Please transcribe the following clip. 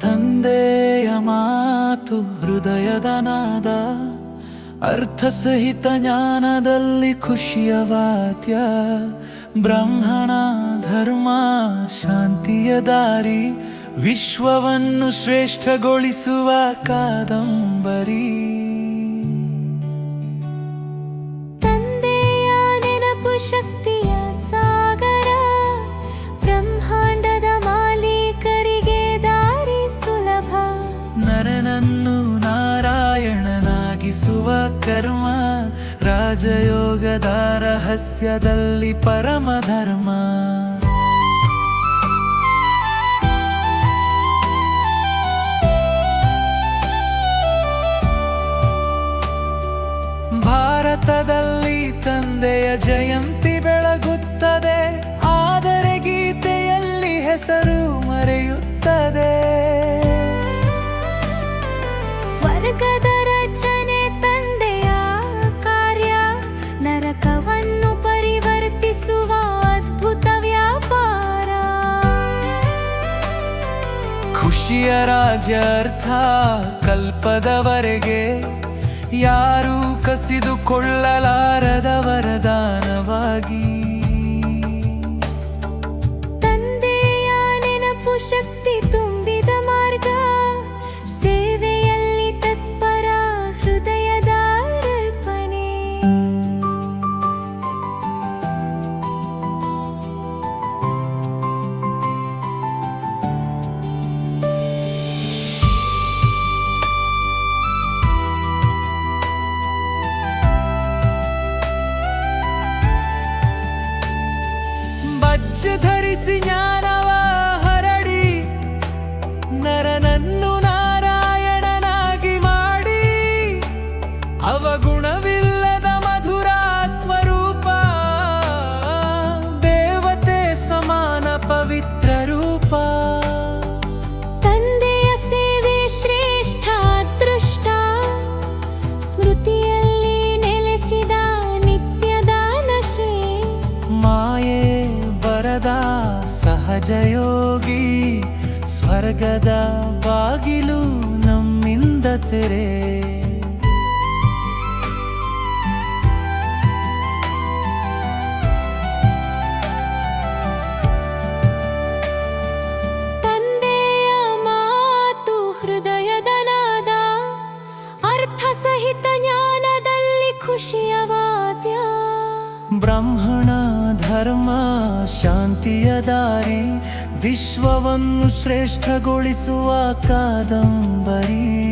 ತಂದೆಯ ಮಾತು ಹೃದಯದ ನಾದ ಅರ್ಥಸಹಿತ ಜ್ಞಾನದಲ್ಲಿ ಖುಷಿಯ ವಾತ್ಯ, ಬ್ರಾಹ್ಮಣ ಧರ್ಮ ಶಾಂತಿಯ ದಾರಿ, ವಿಶ್ವವನ್ನು ಶ್ರೇಷ್ಠಗೊಳಿಸುವ ಕಾದಂಬರಿ. ನಾರಾಯಣನಾಗಿಸುವ ಕರ್ಮ ರಾಜಯೋಗದ ರಹಸ್ಯದಲ್ಲಿ ಪರಮ ಖುಷಿಯ ರಾಜ್ಯರ್ಥ ಕಲ್ಪದವರೆಗೆ ಯಾರೂ ಕಸಿದುಕೊಳ್ಳಲಾರದ ವರದಾನವಾಗಿ. ತಂದೆಯ ನೆನಪು ಶಕ್ತಿ Je dharisi nyana ಸಹಜ ಯೋಗಿ ಸ್ವರ್ಗದ ಬಾಗಿಲು ನಮ್ಮಿಂದ ತೆರೆ. ಬ್ರಹ್ಮಣ ಧರ್ಮ ಶಾಂತಿಯ ದಾರಿ ವಿಶ್ವವನ್ನು ಶ್ರೇಷ್ಠಗೊಳಿಸುವ ಕಾದಂಬರಿ.